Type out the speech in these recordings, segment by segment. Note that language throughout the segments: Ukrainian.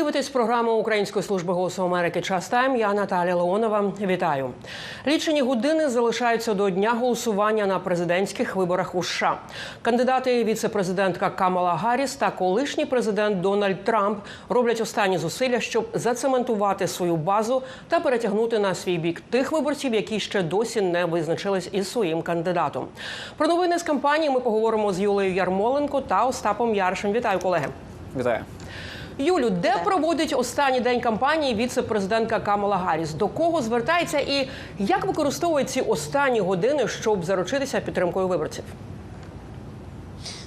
дивитесь програму Української служби голосу Америки Час Тайм. Я Наталя Леонова. Вітаю. Лічені години залишаються до дня голосування на президентських виборах у США. Кандидати віце-президентка Камала Гарріс та колишній президент Дональд Трамп роблять останні зусилля, щоб зацементувати свою базу та перетягнути на свій бік тих виборців, які ще досі не визначились із своїм кандидатом. Про новини з кампанії ми поговоримо з Юлею Ярмоленко та Остапом Яршем. Вітаю, колеги. Вітаю. Юлю, де проводить останній день кампанії віце-президентка Камала Гарріс? До кого звертається і як використовує ці останні години, щоб заручитися підтримкою виборців?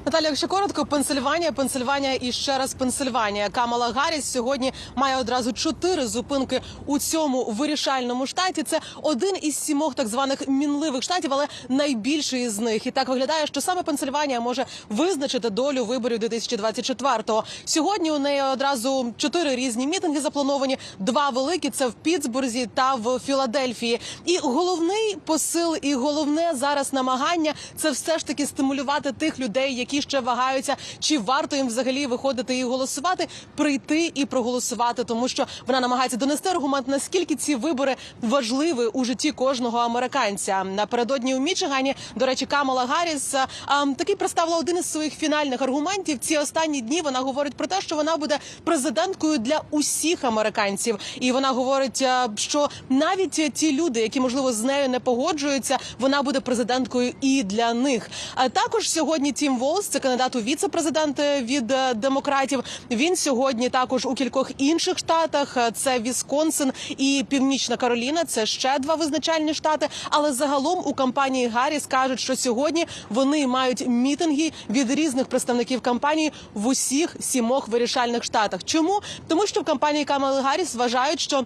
Наталя, якщо коротко, Пенсильванія, Пенсильванія і ще раз Пенсильванія. Камала Гарріс сьогодні має одразу чотири зупинки у цьому вирішальному штаті. Це один із сімох так званих мінливих штатів, але найбільший із них. І так виглядає, що саме Пенсильванія може визначити долю виборів 2024-го. Сьогодні у неї одразу чотири різні мітинги заплановані. Два великі це в Пітсбурзі та в Філадельфії. І головний посил, і головне зараз намагання це все ж таки стимулювати тих людей, які ще вагаються, чи варто їм взагалі виходити і голосувати, прийти і проголосувати, тому що вона намагається донести аргумент, наскільки ці вибори важливі у житті кожного американця. Напередодні у Мічигані, до речі, Камала Гарріс а, а, представила один із своїх фінальних аргументів. Ці останні дні вона говорить про те, що вона буде президенткою для усіх американців, і вона говорить, що навіть ті люди, які можливо з нею не погоджуються, вона буде президенткою і для них. А також сьогодні Тім Волс, це кандидат у віце-президенти від е, демократів. Він сьогодні також у кількох інших штатах. Е, Це Вісконсин і Північна Кароліна. Це ще два визначальні штати. Але загалом у кампанії Гарріс кажуть, що сьогодні вони мають мітинги від різних представників кампанії в усіх сімох вирішальних штатах. Чому тому, що в кампанії Камали Гарріс вважають, що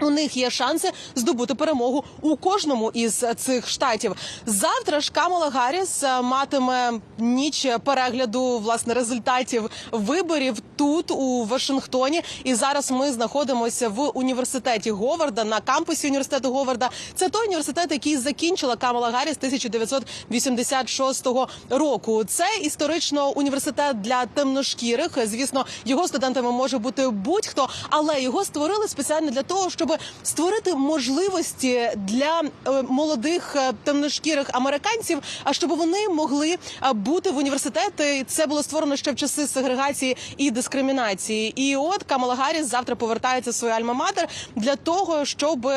у них є шанси здобути перемогу у кожному із цих штатів. Завтра ж Камала Гарріс е, матиме ніч перегляду власне результатів виборів тут у Вашингтоні. І зараз ми знаходимося в університеті Говарда на кампусі університету Говарда. Це той університет, який закінчила Камала Гарріс 1986 року. Це історично університет для темношкірих. Звісно, його студентами може бути будь-хто, але його створили спеціально для того, щоб створити можливості для е, молодих е, темношкірих американців, а щоб вони могли е, бути в університеті. Це було створено ще в часи сегрегації і дискримінації. І от Камала Гарріс завтра повертається в свою альма-матер для того, щоб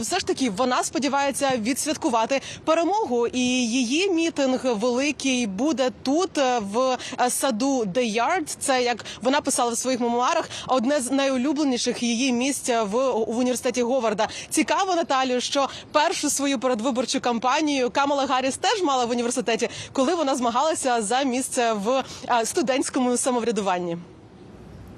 все ж таки вона сподівається відсвяткувати перемогу. І її мітинг великий буде тут в саду The Yard. Це як вона писала в своїх мемуарах, одне з найулюбленіших її місць в, в університеті Говарда. Цікаво, Наталію, що першу свою передвиборчу кампанію Камала Гарріс теж мала в університеті, коли вона змагалася за місце в е, студентському самоврядуванні.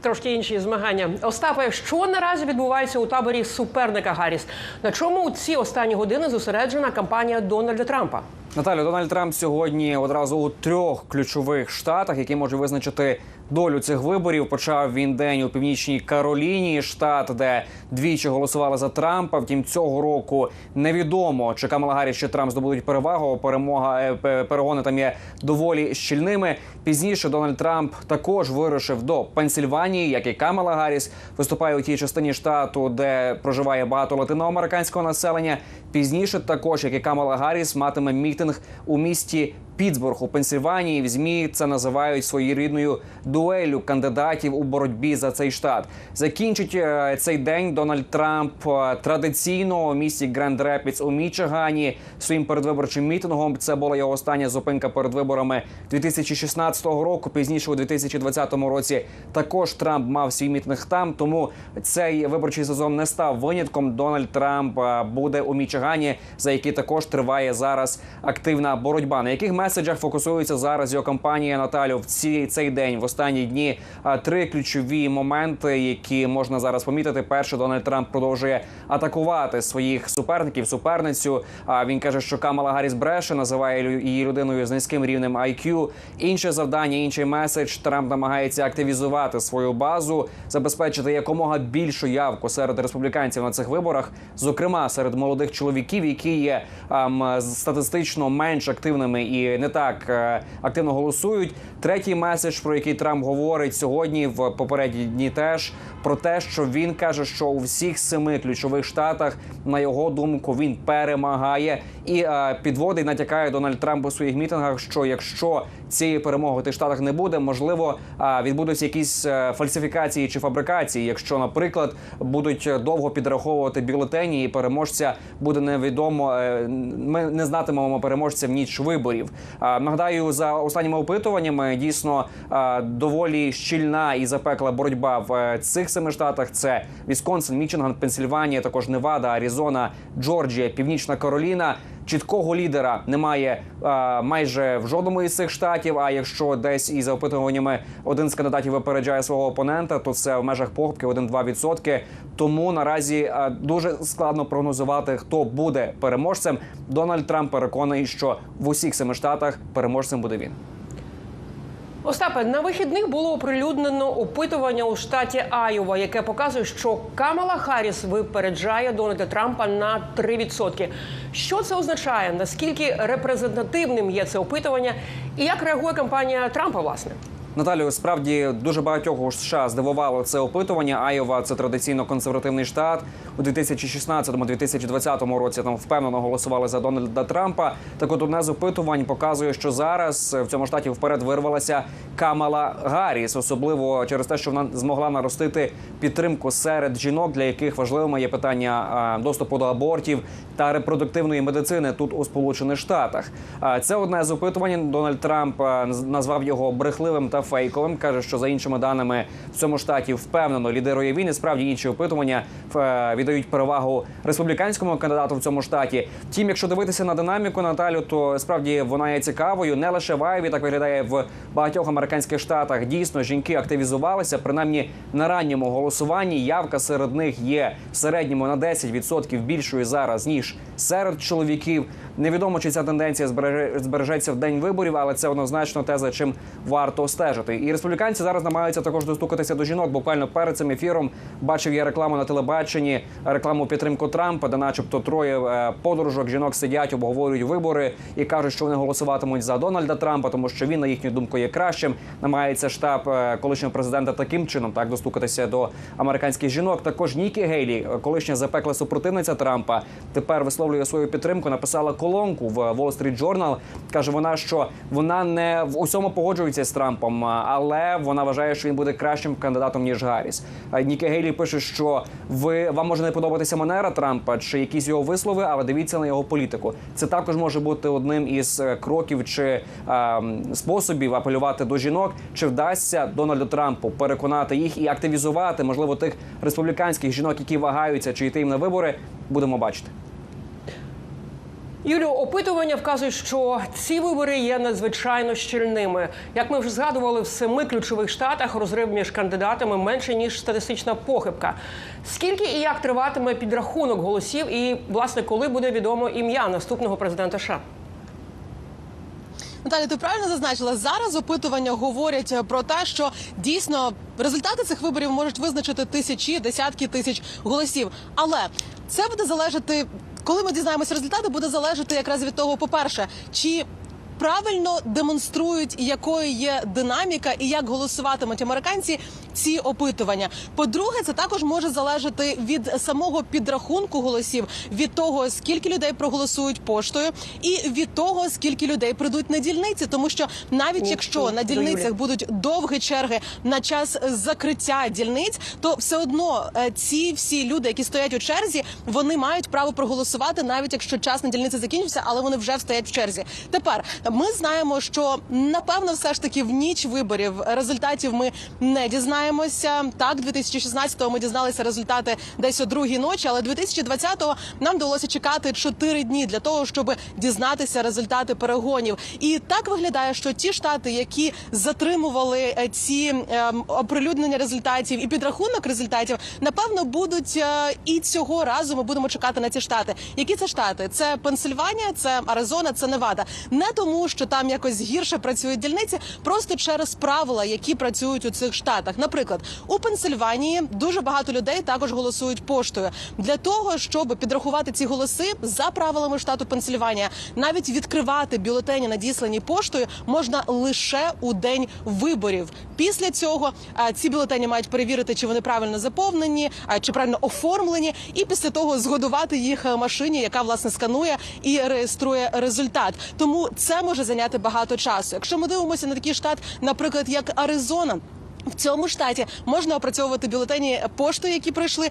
Трошки інші змагання. Остапе, що наразі відбувається у таборі суперника Гарріс? На чому у ці останні години зосереджена кампанія Дональда Трампа? Наталю, Дональд Трамп сьогодні одразу у трьох ключових штатах, які можуть визначити долю цих виборів. Почав він день у північній Кароліні, штат, де двічі голосували за Трампа. Втім, цього року невідомо, чи Камала Гарріс, чи Трамп здобудуть перевагу. Перемога е, перегони там є доволі щільними. Пізніше Дональд Трамп також вирушив до Пенсільванії, як і Камала Гарріс, виступає у тій частині штату, де проживає багато латиноамериканського населення. Пізніше також, як і Камала Гарріс, матиме мітинг у місті Пітсбург у Пенсільванії. В змі це називають своєрідною дуелю кандидатів у боротьбі за цей штат. Закінчить е, цей день Дональд Трамп е, традиційно у місті Гранд Репіц у Мічигані своїм передвиборчим мітингом. Це була його остання зупинка перед виборами 2016 року. Пізніше у 2020 році також Трамп мав свій мітинг там. Тому цей виборчий сезон не став винятком. Дональд Трамп е, буде у Мічигані, за який також триває зараз активна боротьба. На яких меседжах фокусується зараз його кампанія Наталю в ці цей день, в останні дні. Три ключові моменти, які можна зараз помітити. Перше, Дональд Трамп продовжує атакувати своїх суперників, суперницю. А він каже, що Камала Гарріс бреше, називає її людиною з низьким рівнем IQ. Інше завдання, інший меседж. Трамп намагається активізувати свою базу, забезпечити якомога більшу явку серед республіканців на цих виборах, зокрема серед молодих чоловіків, які є ам, статистично менш активними і не так е, активно голосують. Третій меседж, про який Трамп говорить сьогодні, в попередні дні теж про те, що він каже, що у всіх семи ключових штатах, на його думку, він перемагає і е, підводить, натякає Дональд Трамп у своїх мітингах, що якщо цієї перемоги в тих штатах не буде, можливо, е, відбудуться якісь фальсифікації чи фабрикації. Якщо, наприклад, будуть довго підраховувати бюлетені, і переможця буде невідомо. Ми не знатимемо переможця в ніч виборів. Е, Нагадаю, за останніми опитуваннями дійсно е, доволі щільна і запекла боротьба в е, цих семи штатах. Це Вісконсин, Мічинган, Пенсільванія, також Невада, Аризона, Джорджія, Північна Кароліна. Чіткого лідера немає а, майже в жодному із цих штатів. А якщо десь із за опитуваннями один з кандидатів випереджає свого опонента, то це в межах похибки 1-2%. Тому наразі а, дуже складно прогнозувати, хто буде переможцем. Дональд Трамп переконаний, що в усіх семи штатах переможцем буде він. Остапе, на вихідних було оприлюднено опитування у штаті Айова, яке показує, що Камала Харріс випереджає Дональда Трампа на 3%. Що це означає? Наскільки репрезентативним є це опитування, і як реагує кампанія Трампа, власне? Наталію, справді дуже багатьох США здивувало це опитування. Айова це традиційно консервативний штат. У 2016-2020 році там впевнено голосували за Дональда Трампа. Так от одне з опитувань показує, що зараз в цьому штаті вперед вирвалася Камала Гарріс, особливо через те, що вона змогла наростити підтримку серед жінок, для яких важливими є питання доступу до абортів та репродуктивної медицини тут у Сполучених Штатах. Це одне з опитувань. Дональд Трамп назвав його брехливим та фейковим. каже, що за іншими даними в цьому штаті впевнено лідирує він. І справді інші опитування е, віддають перевагу республіканському кандидату в цьому штаті. Втім, якщо дивитися на динаміку Наталю, то справді вона є цікавою. Не лише в Айві, так виглядає в багатьох американських штатах. Дійсно, жінки активізувалися. Принаймні на ранньому голосуванні явка серед них є в середньому на 10% більшою зараз ніж серед чоловіків. Невідомо, чи ця тенденція збереже- збережеться в день виборів, але це однозначно те, за чим варто стежити. І республіканці зараз намагаються також достукатися до жінок. Буквально перед цим ефіром бачив я рекламу на телебаченні, рекламу підтримку Трампа, де, начебто, троє е, подружок жінок сидять, обговорюють вибори і кажуть, що вони голосуватимуть за Дональда Трампа, тому що він, на їхню думку, є кращим. Намагається штаб е, колишнього президента таким чином так достукатися до американських жінок. Також Нікі Гейлі, колишня запекла супротивниця Трампа, тепер висловлює свою підтримку. Написала колонку в Wall Street Journal. каже вона, що вона не в усьому погоджується з Трампом, але вона вважає, що він буде кращим кандидатом ніж Гарріс. А Нікі Гейлі пише, що ви вам може не подобатися манера Трампа чи якісь його вислови, але дивіться на його політику. Це також може бути одним із е, кроків чи а, способів апелювати до жінок. Чи вдасться Дональду Трампу переконати їх і активізувати, можливо, тих республіканських жінок, які вагаються, чи йти їм на вибори, будемо бачити. Юлю, опитування вказують, що ці вибори є надзвичайно щільними. Як ми вже згадували, в семи ключових штатах розрив між кандидатами менше ніж статистична похибка. Скільки і як триватиме підрахунок голосів, і власне коли буде відомо ім'я наступного президента США? Наталі, ти правильно зазначила зараз. Опитування говорять про те, що дійсно результати цих виборів можуть визначити тисячі, десятки тисяч голосів. Але це буде залежати, коли ми дізнаємося результати, буде залежати якраз від того, по перше, чи правильно демонструють, якою є динаміка і як голосуватимуть американці ці опитування. По-друге, це також може залежати від самого підрахунку голосів, від того скільки людей проголосують поштою, і від того скільки людей прийдуть на дільниці, тому що навіть Ні, якщо на дільницях будуть довгі черги на час закриття дільниць, то все одно е, ці всі люди, які стоять у черзі, вони мають право проголосувати, навіть якщо час на дільниці закінчився, але вони вже стоять в черзі. Тепер ми знаємо, що напевно, все ж таки в ніч виборів результатів ми не дізнаємося. Так, 2016-го ми дізналися результати десь о другій ночі, але 2020-го нам довелося чекати 4 дні для того, щоб дізнатися результати перегонів. І так виглядає, що ті штати, які затримували е, ці ем, оприлюднення результатів і підрахунок результатів, напевно, будуть е, і цього разу ми будемо чекати на ці штати. Які це штати? Це Пенсильванія, це Аризона, це Невада. Не тому, що там якось гірше працюють дільниці, просто через правила, які працюють у цих штатах. Наприклад. Наприклад, у Пенсильванії дуже багато людей також голосують поштою для того, щоб підрахувати ці голоси за правилами штату Пенсильванія. Навіть відкривати бюлетені, надіслані поштою, можна лише у день виборів. Після цього ці бюлетені мають перевірити, чи вони правильно заповнені, а, чи правильно оформлені, і після того згодувати їх е, машині, яка власне сканує і реєструє результат. Тому це може зайняти багато часу. Якщо ми дивимося на такий штат, наприклад, як Аризона. В цьому штаті можна опрацьовувати бюлетені поштою, які прийшли,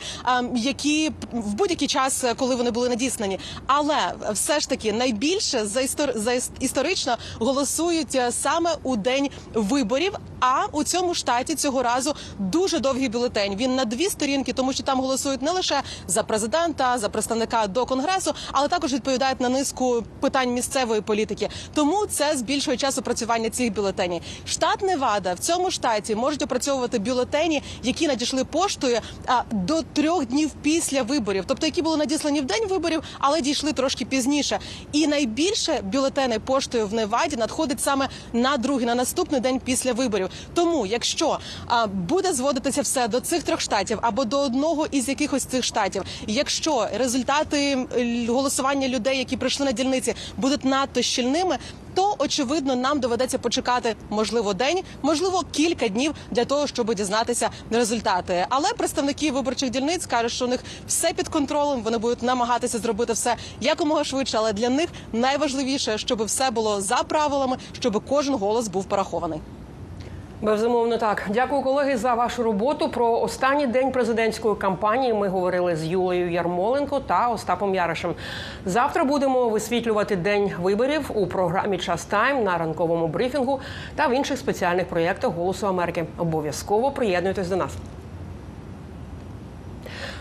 які в будь-який час, коли вони були надіслані. Але все ж таки найбільше за істор... за історично голосують е, саме у день виборів. А у цьому штаті цього разу дуже довгий бюлетень. Він на дві сторінки, тому що там голосують не лише за президента, за представника до конгресу, але також відповідають на низку питань місцевої політики. Тому це збільшує час опрацювання цих бюлетенів. Штат Невада в цьому штаті можуть опрацьовувати бюлетені, які надійшли поштою а, до трьох днів після виборів, тобто які були надіслані в день виборів, але дійшли трошки пізніше. І найбільше бюлетени поштою в Неваді надходить саме на другий, на наступний день після виборів. Тому, якщо буде зводитися все до цих трьох штатів або до одного із якихось цих штатів, якщо результати голосування людей, які прийшли на дільниці, будуть надто щільними. То очевидно нам доведеться почекати можливо день, можливо кілька днів для того, щоб дізнатися результати. Але представники виборчих дільниць кажуть, що у них все під контролем. Вони будуть намагатися зробити все якомога швидше. Але для них найважливіше, щоб все було за правилами, щоб кожен голос був порахований. Безумовно, так. Дякую, колеги, за вашу роботу. Про останній день президентської кампанії ми говорили з Юлею Ярмоленко та Остапом Яришем. Завтра будемо висвітлювати день виборів у програмі Час Тайм на ранковому брифінгу та в інших спеціальних проєктах Голосу Америки. Обов'язково приєднуйтесь до нас.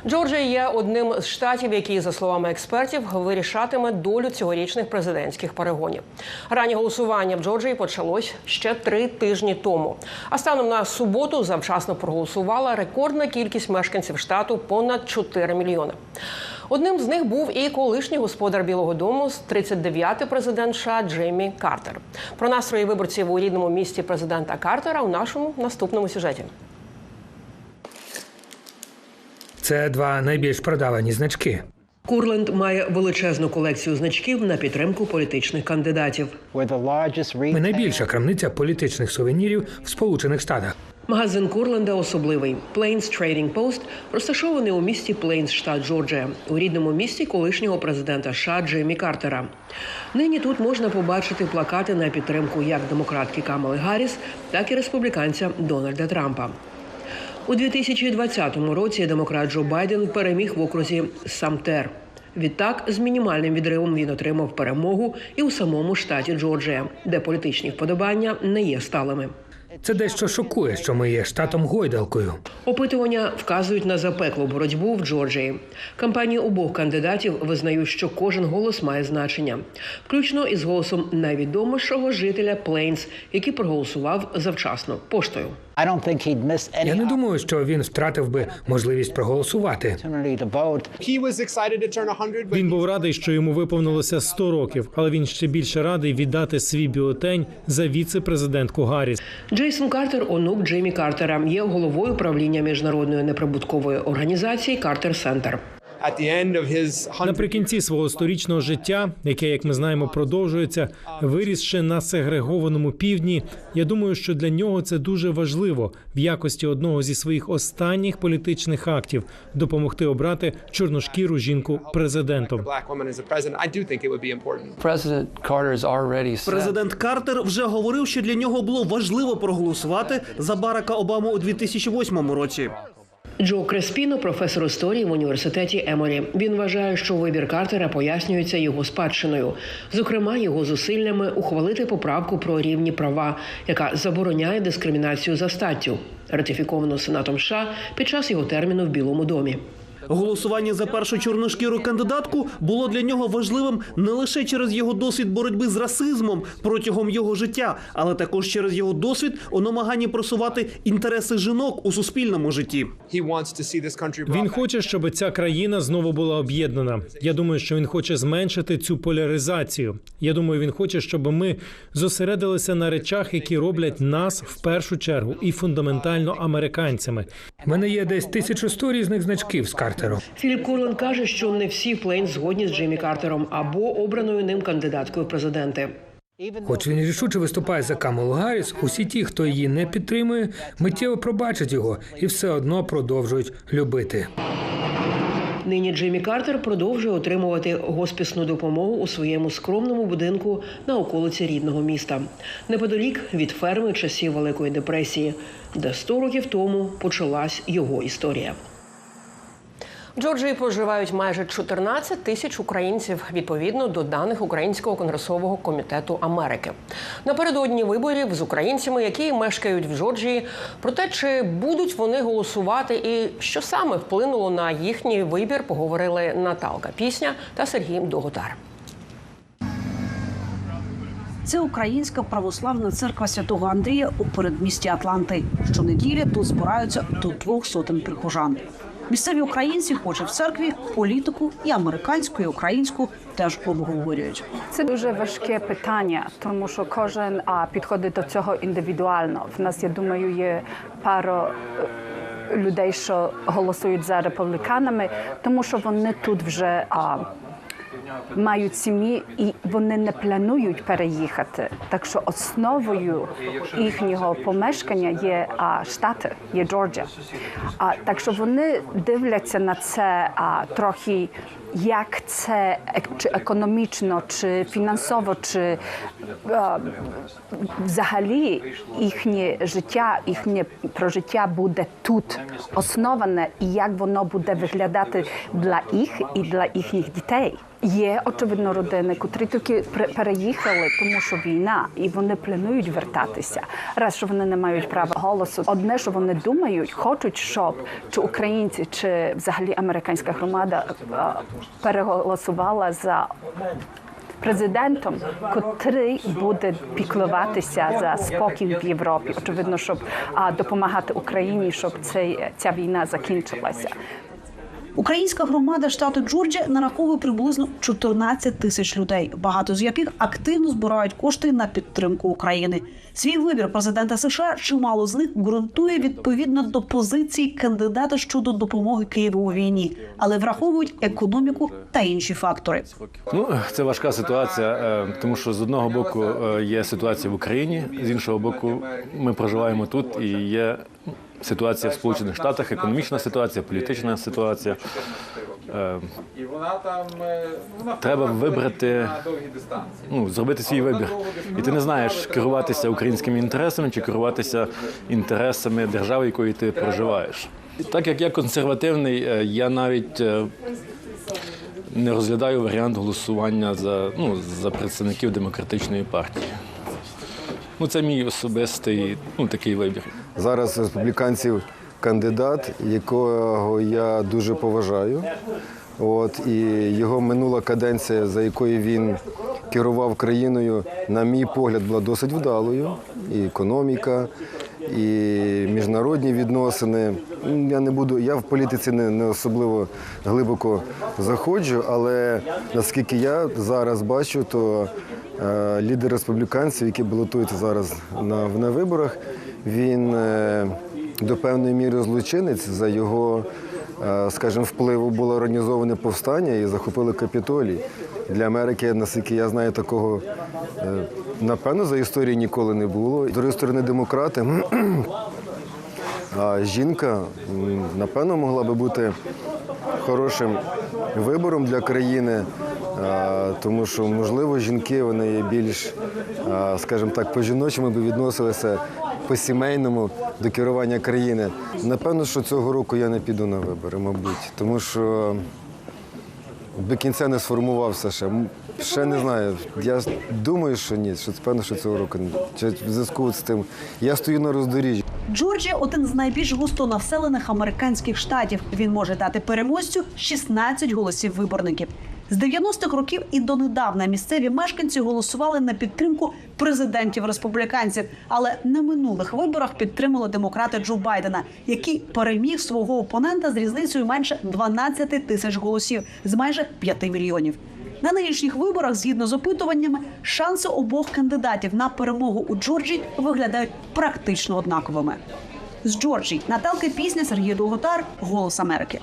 Джорджія є одним з штатів, який, за словами експертів, вирішатиме долю цьогорічних президентських перегонів. Раннє голосування в Джорджії почалось ще три тижні тому. А станом на суботу завчасно проголосувала рекордна кількість мешканців штату понад 4 мільйони. Одним з них був і колишній господар Білого Дому, 39-й президент США Джеймі Картер. Про настрої виборців у рідному місті президента Картера у нашому наступному сюжеті. Це два найбільш продавані значки. Курленд має величезну колекцію значків на підтримку політичних кандидатів. Ми найбільша крамниця політичних сувенірів в Сполучених Штатах. Магазин Курленда особливий. Plains Trading Post розташований у місті Плейнс, штат Джорджія, у рідному місті колишнього президента США Джеймі Картера. Нині тут можна побачити плакати на підтримку як демократки Камали Гарріс, так і республіканця Дональда Трампа. У 2020 році демократ Джо Байден переміг в окрузі Самтер. Відтак, з мінімальним відривом він отримав перемогу і у самому штаті Джорджія, де політичні вподобання не є сталими. Це дещо шокує, що ми є штатом гойдалкою. Опитування вказують на запеклу боротьбу в Джорджії. Кампанії обох кандидатів визнають, що кожен голос має значення, включно із голосом найвідомішого жителя Плейнс, який проголосував завчасно поштою. I don't think he'd miss any Я не думаю, що він втратив би можливість проголосувати. opportunity to vote. He was excited to turn 100, but Він був радий, що йому виповнилося 100 років, але він ще більше радий віддати свій бюлетень за віце-президентку Гарріс. Джейсон Картер, онук Джеймі Картера, є головою правління міжнародної неприбуткової організації Картер Центр. At the end of his 100 Наприкінці свого сторічного життя, яке, як ми знаємо, продовжується, виріс ще на сегрегованому півдні. Я думаю, що для нього це дуже важливо в якості одного зі своїх останніх політичних актів допомогти обрати чорношкіру жінку президентом. Президент Картер вже говорив, що для нього було важливо проголосувати за Барака Обаму у 2008 році. Джо Креспіно, професор історії в університеті Еморі. Він вважає, що вибір Картера пояснюється його спадщиною, зокрема його зусиллями ухвалити поправку про рівні права, яка забороняє дискримінацію за статтю, ратифіковану Сенатом США під час його терміну в Білому домі. Голосування за першу чорношкіру кандидатку було для нього важливим не лише через його досвід боротьби з расизмом протягом його життя, але також через його досвід у намаганні просувати інтереси жінок у суспільному житті. Він хоче, щоб ця країна знову була об'єднана. Я думаю, що він хоче зменшити цю поляризацію. Я думаю, він хоче, щоб ми зосередилися на речах, які роблять нас в першу чергу і фундаментально американцями. У мене є десь 1100 різних значків з Картером. Філіп Курлен каже, що не всі в Плейн згодні з Джиммі Картером або обраною ним кандидаткою в президенти. Хоч він рішуче виступає за Камалу Гарріс, усі ті, хто її не підтримує, миттєво пробачать його і все одно продовжують любити. Нині Джиммі Картер продовжує отримувати госпісну допомогу у своєму скромному будинку на околиці рідного міста, неподалік від ферми часів Великої депресії, де 100 років тому почалась його історія. Джорджії проживають майже 14 тисяч українців відповідно до даних Українського конгресового комітету Америки. Напередодні виборів з українцями, які мешкають в Джорджії, про те, чи будуть вони голосувати і що саме вплинуло на їхній вибір, поговорили Наталка Пісня та Сергій Доготар. Це Українська православна церква святого Андрія у передмісті Атланти. Щонеділі тут збираються до двох сотень прихожан. Місцеві українці, хоч і в церкві, політику і американську, і українську теж обговорюють. Це дуже важке питання, тому що кожен підходить до цього індивідуально. В нас, я думаю, є пара е, людей, що голосують за республіканами, тому що вони тут вже а, мають сім'ї і вони не планують переїхати. Так що основою їхнього помешкання є а, штати, є Джорджія. А, так що вони дивляться на це а, трохи. Як це чи економічно, чи фінансово, чи е, взагалі їхнє життя, їхнє прожиття буде тут основане, і як воно буде виглядати для їх і для їхніх дітей. Є очевидно родини, котрі тільки переїхали, тому що війна, і вони планують вертатися. Раз що вони не мають права голосу. Одне, що вони думають, хочуть, щоб чи українці, чи взагалі американська громада е, переголосувала за президентом, котрий буде піклуватися за спокій в Європі. Очевидно, щоб а, допомагати Україні, щоб цей, ця війна закінчилася. Українська громада штату Джорджія нараховує приблизно 14 тисяч людей, багато з яких активно збирають кошти на підтримку України. Свій вибір президента США чимало з них ґрунтує відповідно до позиції кандидата щодо допомоги Києву у війні, але враховують економіку та інші фактори. Ну, це важка ситуація, е, тому що з одного боку е, є ситуація в Україні, з іншого боку, ми проживаємо тут і є ситуація в Сполучених Штатах, економічна ситуація, політична ситуація. Е, Треба вибрати, ну, зробити свій вибір. І ти не знаєш, керуватися українськими інтересами чи керуватися інтересами держави, якої ти проживаєш. Так як я консервативний, е, я навіть е, не розглядаю варіант голосування за, ну, за представників демократичної партії. Ну, це мій особистий ну, такий вибір. Зараз республіканців кандидат, якого я дуже поважаю. От, і його минула каденція, за якою він керував країною, на мій погляд, була досить вдалою. І економіка, і міжнародні відносини. Я не буду, я в політиці не, не особливо глибоко заходжу, але наскільки я зараз бачу, то е, лідер республіканців, який балотується зараз на, на виборах, він е, до певної міри злочинець за його, е, скажімо, впливу було організоване повстання і захопили Капітолій. Для Америки, наскільки я знаю, такого е, напевно за історії ніколи не було. З другої сторони, демократи. А жінка, напевно, могла би бути хорошим вибором для країни, тому що, можливо, жінки вони більш, скажімо так, по-жіночому би відносилися по-сімейному до керування країни. Напевно, що цього року я не піду на вибори, мабуть, тому що до кінця не сформувався ще. Ще не знаю. Я думаю, що ні, що певно, що цього року в зв'язку з тим. Я стою на роздоріжжі. Джорджія один з найбільш густонаселених американських штатів. Він може дати переможцю 16 голосів виборників. З 90-х років і донедавна місцеві мешканці голосували на підтримку президентів республіканців, але на минулих виборах підтримали демократи Джо Байдена, який переміг свого опонента з різницею менше 12 тисяч голосів з майже 5 мільйонів. На нинішніх виборах, згідно з опитуваннями, шанси обох кандидатів на перемогу у Джорджії виглядають практично однаковими. З Джорджії Наталка Пісня, Сергій Долготар, Голос Америки.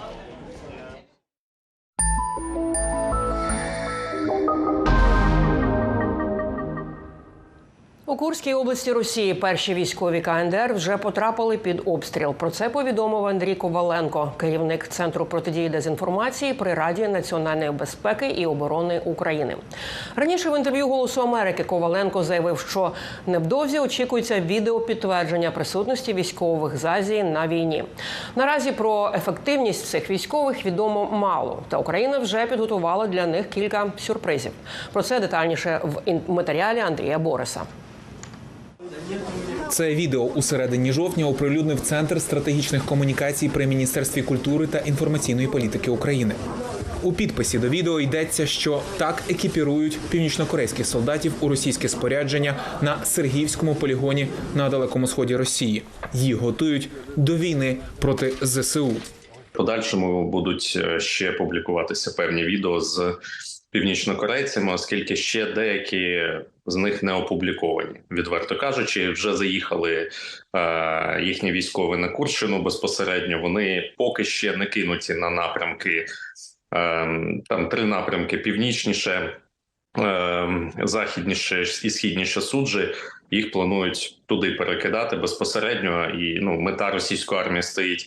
У Курській області Росії перші військові КНДР вже потрапили під обстріл. Про це повідомив Андрій Коваленко, керівник центру протидії дезінформації при Раді національної безпеки і оборони України. Раніше в інтерв'ю Голосу Америки Коваленко заявив, що невдовзі очікується відеопідтвердження присутності військових з Азії на війні. Наразі про ефективність цих військових відомо мало, та Україна вже підготувала для них кілька сюрпризів. Про це детальніше в матеріалі Андрія Бориса. Це відео у середині жовтня оприлюднив Центр стратегічних комунікацій при міністерстві культури та інформаційної політики України. У підписі до відео йдеться, що так екіпірують північнокорейських солдатів у російське спорядження на Сергіївському полігоні на далекому сході Росії. Їх готують до війни проти ЗСУ. Подальшому будуть е, ще публікуватися певні відео з північнокорейцями, оскільки ще деякі з них не опубліковані. Відверто кажучи, вже заїхали е, їхні військові на Курщину безпосередньо. Вони поки ще не кинуті на напрямки. Е, там три напрямки: північніше, е, західніше і східніше суджі. Їх планують туди перекидати безпосередньо. І ну, мета російської армії стоїть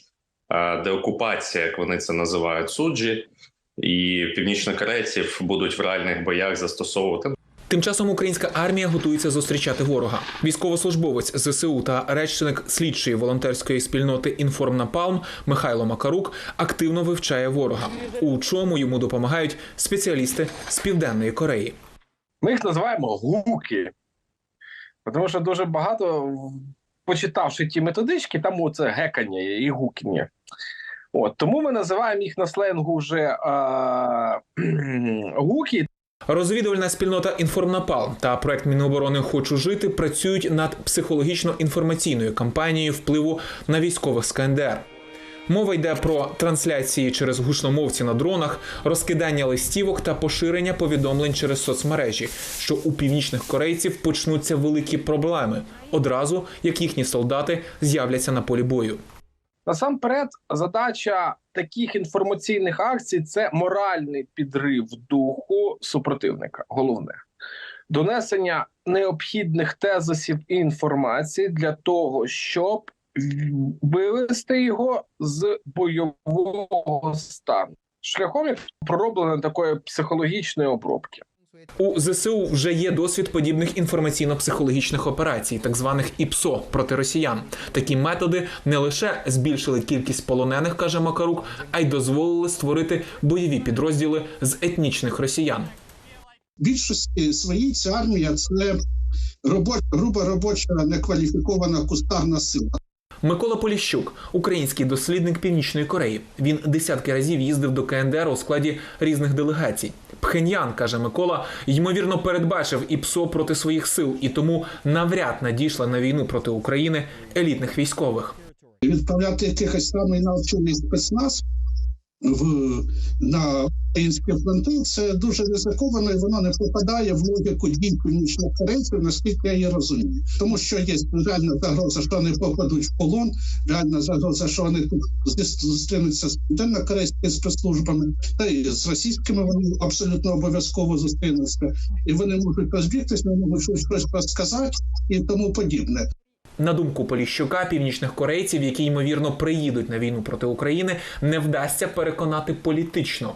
е, деокупація, як вони це називають, суджі, і північнокорейців будуть в реальних боях застосовувати. Тим часом українська армія готується зустрічати ворога. Військовослужбовець ЗСУ та речник слідчої волонтерської спільноти Інформнапалм Михайло Макарук активно вивчає ворога, у чому йому допомагають спеціалісти з південної Кореї. Ми їх називаємо гуки. Тому що дуже багато, почитавши ті методички, там оце гекання і гукання. От, тому ми називаємо їх на сленгу вже е- гуки. Розвідувальна спільнота Інформнапал та проект Міноборони Хочу жити працюють над психологічно-інформаційною кампанією впливу на військових з КНДР. Мова йде про трансляції через гучномовці на дронах, розкидання листівок та поширення повідомлень через соцмережі, що у північних корейців почнуться великі проблеми одразу, як їхні солдати з'являться на полі бою. Насамперед, задача таких інформаційних акцій це моральний підрив духу супротивника. Головне донесення необхідних тезисів і інформації для того, щоб вивести його з бойового стану шляхом як пророблення такої психологічної обробки. У ЗСУ вже є досвід подібних інформаційно-психологічних операцій, так званих ІПСО проти росіян. Такі методи не лише збільшили кількість полонених, каже Макарук, а й дозволили створити бойові підрозділи з етнічних росіян. більшості своїй ця армія це робоча, груба робоча некваліфікована кустарна сила. Микола Поліщук, український дослідник Північної Кореї. Він десятки разів їздив до КНДР у складі різних делегацій. Пхеньян, каже Микола, ймовірно передбачив і ПСО проти своїх сил і тому навряд надійшла на війну проти України елітних військових. Відправляти якихось самий навчений спецназ в на українські фронти це дуже ризиковано, і воно не попадає в логіку дій північних корейців, наскільки я її розумію. Тому що є реальна загроза, що вони попадуть в полон, реальна загроза, що вони тут зустрінуться з південно-корейськими спецслужбами, та і з російськими вони абсолютно обов'язково зустрінуться, і вони можуть розбігтися, вони можуть щось розказати і тому подібне. На думку Поліщука, північних корейців, які ймовірно приїдуть на війну проти України, не вдасться переконати політично.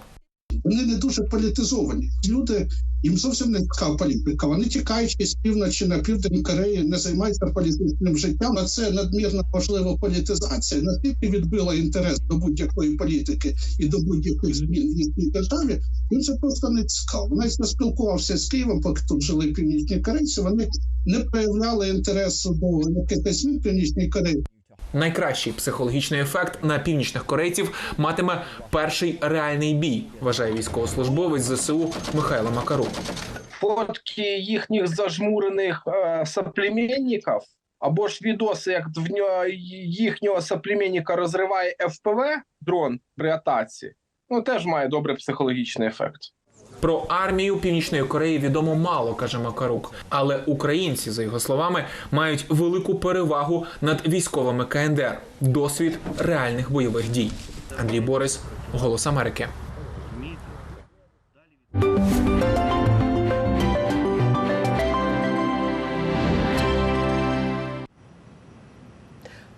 Вони не дуже політизовані. Люди Їм зовсім не цікава політика. Вони тікаючи з півночі на південь Кореї, не займаються політичним життям. А це надмірна можлива політизація настільки відбила інтерес до будь-якої політики і до будь-яких змін в їхній державі. Їм це просто не цікаво. Навіть не спілкувався з Києвом, поки тут жили північні корейці. Вони не проявляли інтересу до якихось змін північній Кореї. Найкращий психологічний ефект на північних корейців матиме перший реальний бій, вважає військовослужбовець ЗСУ Михайло Макарук. Фотки їхніх зажмурених е, соплеменників, або ж відоси, як в нього їхнього соплеменника розриває ФПВ дрон при атаці, ну теж має добрий психологічний ефект. Про армію Північної Кореї відомо мало, каже Макарук. Але українці, за його словами, мають велику перевагу над військовими КНДР досвід реальних бойових дій. Андрій Борис, Голос Америки.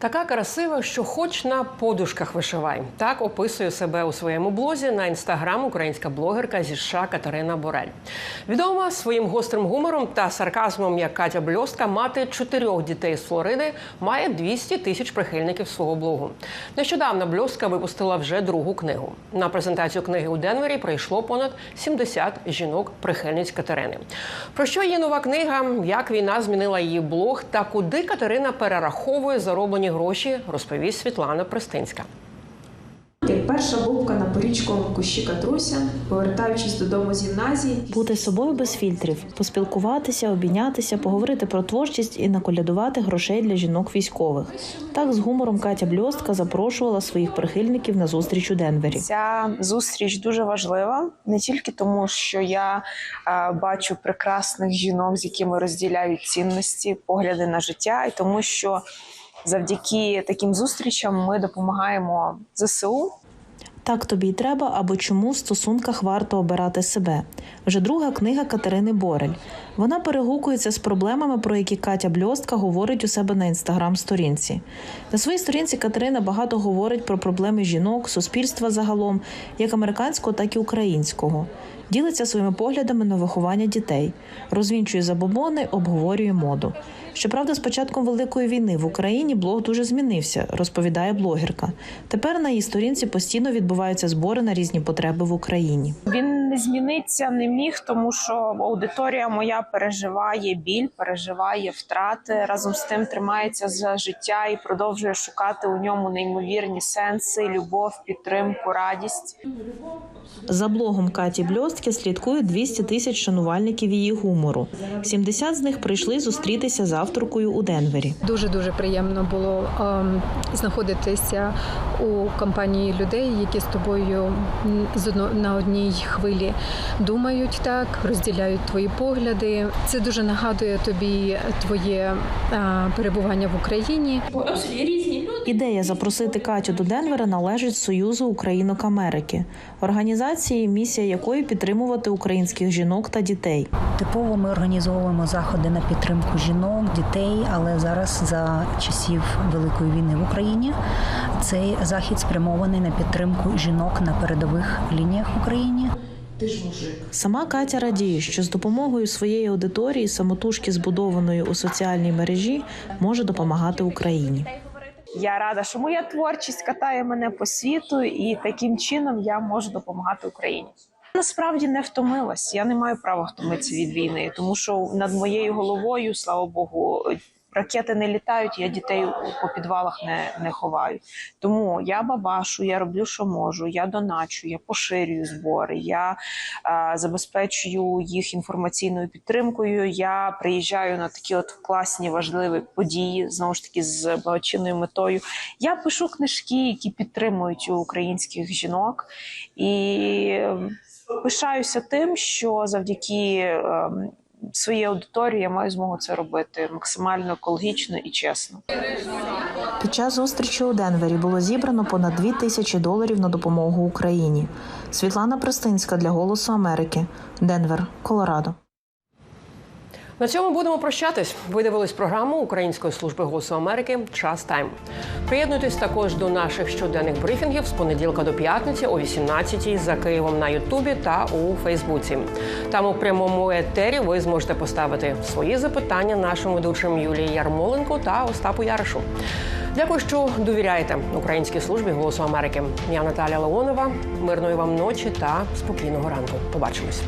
Така красива, що хоч на подушках вишивай. Так описує себе у своєму блозі на інстаграм українська блогерка зі США Катерина Борель. Відома своїм гострим гумором та сарказмом, як Катя Бльостка, мати чотирьох дітей з Флориди, має 200 тисяч прихильників свого блогу. Нещодавно Бльостка випустила вже другу книгу. На презентацію книги у Денвері прийшло понад 70 жінок-прихильниць Катерини. Про що є нова книга, як війна змінила її блог та куди Катерина перераховує зароблені гроші, розповість Світлана Пристинська. Як перша бубка на порічковому кущі Катруся, повертаючись додому з гімназії, бути собою без фільтрів, поспілкуватися, обійнятися, поговорити про творчість і наколядувати грошей для жінок військових. Так з гумором Катя Бльостка запрошувала своїх прихильників на зустріч у Денвері. Ця зустріч дуже важлива не тільки тому, що я е, бачу прекрасних жінок, з якими розділяють цінності, погляди на життя, і тому, що завдяки таким зустрічам ми допомагаємо ЗСУ. Так тобі й треба, або чому в стосунках варто обирати себе. Вже друга книга Катерини Борель. Вона перегукується з проблемами, про які Катя Бльостка говорить у себе на інстаграм-сторінці. На своїй сторінці Катерина багато говорить про проблеми жінок, суспільства загалом, як американського, так і українського. Ділиться своїми поглядами на виховання дітей, розвінчує забобони, обговорює моду. Щоправда, з початком великої війни в Україні блог дуже змінився, розповідає блогерка. Тепер на її сторінці постійно відбуваються збори на різні потреби в Україні. Він не зміниться не міг, тому що аудиторія моя переживає біль, переживає втрати. Разом з тим тримається за життя і продовжує шукати у ньому неймовірні сенси, любов, підтримку, радість. За блогом Каті Бльостки слідкує 200 тисяч шанувальників її гумору. 70 з них прийшли зустрітися з авторкою у Денвері. Дуже дуже приємно було ем, знаходитися у компанії людей, які з тобою з одно на одній хвилі думають так, розділяють твої погляди. Це дуже нагадує тобі твоє е, перебування в Україні. Ідея запросити Катю до Денвера належить Союзу Українок Америки, організації, місія якої підтримувати українських жінок та дітей. Типово ми організовуємо заходи на підтримку жінок, дітей, але зараз за часів великої війни в Україні цей захід спрямований на підтримку жінок на передових лініях в Україні. Сама Катя радіє, що з допомогою своєї аудиторії самотужки збудованої у соціальній мережі може допомагати Україні. Я рада, що моя творчість катає мене по світу, і таким чином я можу допомагати Україні. Насправді не втомилась. Я не маю права втомитися від війни, тому що над моєю головою, слава Богу, ракети не літають. Я дітей по підвалах не, не ховаю. Тому я бабашу, я роблю, що можу. Я доначу, я поширюю збори. Я е, забезпечую їх інформаційною підтримкою. Я приїжджаю на такі от класні важливі події, знову ж таки з благочинною метою. Я пишу книжки, які підтримують українських жінок і. Пишаюся тим, що завдяки е, своїй аудиторії я маю змогу це робити максимально екологічно і чесно. Під час зустрічі у Денвері було зібрано понад 2 тисячі доларів на допомогу Україні. Світлана Пристинська для Голосу Америки, Денвер, Колорадо. На цьому будемо прощатись. Ви дивились програму Української служби голосу Америки Час Тайм. Приєднуйтесь також до наших щоденних брифінгів з понеділка до п'ятниці о 18-й за Києвом на Ютубі та у Фейсбуці. Там у прямому етері ви зможете поставити свої запитання нашим ведучим Юлії Ярмоленко та Остапу Яришу. Дякую, що довіряєте Українській службі голосу Америки. Я Наталя Леонова. Мирної вам ночі та спокійного ранку. Побачимось.